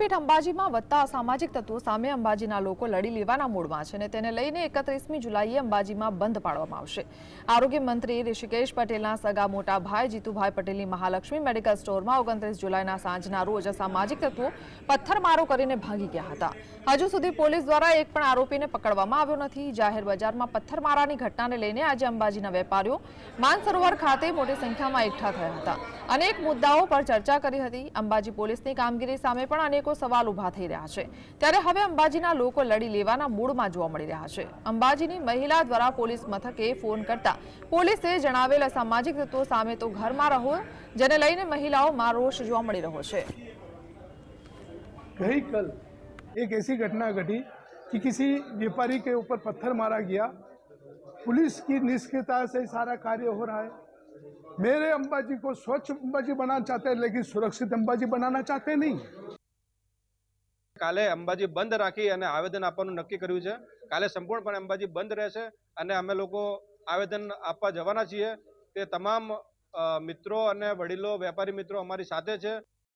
શક્તિપીઠ અંબાજીમાં વધતા અસામાજિક તત્વો સામે અંબાજીના લોકો લડી લેવાના મૂડમાં છે અને તેને લઈને એકત્રીસમી જુલાઈએ અંબાજીમાં બંધ પાડવામાં આવશે. આરોગ્ય મંત્રી ઋષિકેશ પટેલના સગા મોટા ભાઈ જીતુભાઈ પટેલની મહાલક્ષ્મી મેડિકલ સ્ટોરમાં ઓગણત્રીસ જુલાઈના સાંજના રોજ અસામાજિક તત્વો પથ્થરમારો કરીને ભાગી ગયા હતા. હજુ સુધી પોલીસ દ્વારા એક પણ આરોપીને પકડવામાં આવ્યો નથી. જાહેર બજારમાં પથ્થરમારાની ઘટનાને લઈને આજે અંબાજીના વેપારીઓ માનસરોવર ખાતે મોટી સંખ્યામાં એકઠા થયા હતા. અનેક મુદ્દાઓ પર ચર્ચા કરી હતી અંબાજી પોલીસની કામગીરી સામે પણ અનેકો સવાલ ઊભા થઈ રહ્યા છે ત્યારે હવે અંબાજીના લોકો લડી લેવાના મૂડમાં જોવા મળી રહ્યા છે અંબાજીની મહિલા દ્વારા પોલીસ મથકે ફોન કરતા પોલીસે જણાવેલ અસામાજિક તત્વો સામે તો ઘરમાં રહો જેને લઈને મહિલાઓમાં રોષ જોવા મળી રહ્યો છે गई कल एक ऐसी घटना घटी कि किसी व्यापारी के ऊपर पत्थर मारा गया पुलिस की निष्क्रियता से सारा कार्य हो रहा है मेरे अंबाजी को स्वच्छ अंबाजी बनाना चाहते हैं लेकिन सुरक्षित अंबाजी बनाना चाहते नहीं કાલે અંબાજી બંધ રાખી અને આવેદન આપવાનું નક્કી કર્યું છે કાલે સંપૂર્ણપણે અંબાજી બંધ રહેશે અને અમે લોકો આવેદન આપવા જવાના છીએ તે તમામ અ, મિત્રો અને વડીલો વેપારી મિત્રો અમારી સાથે છે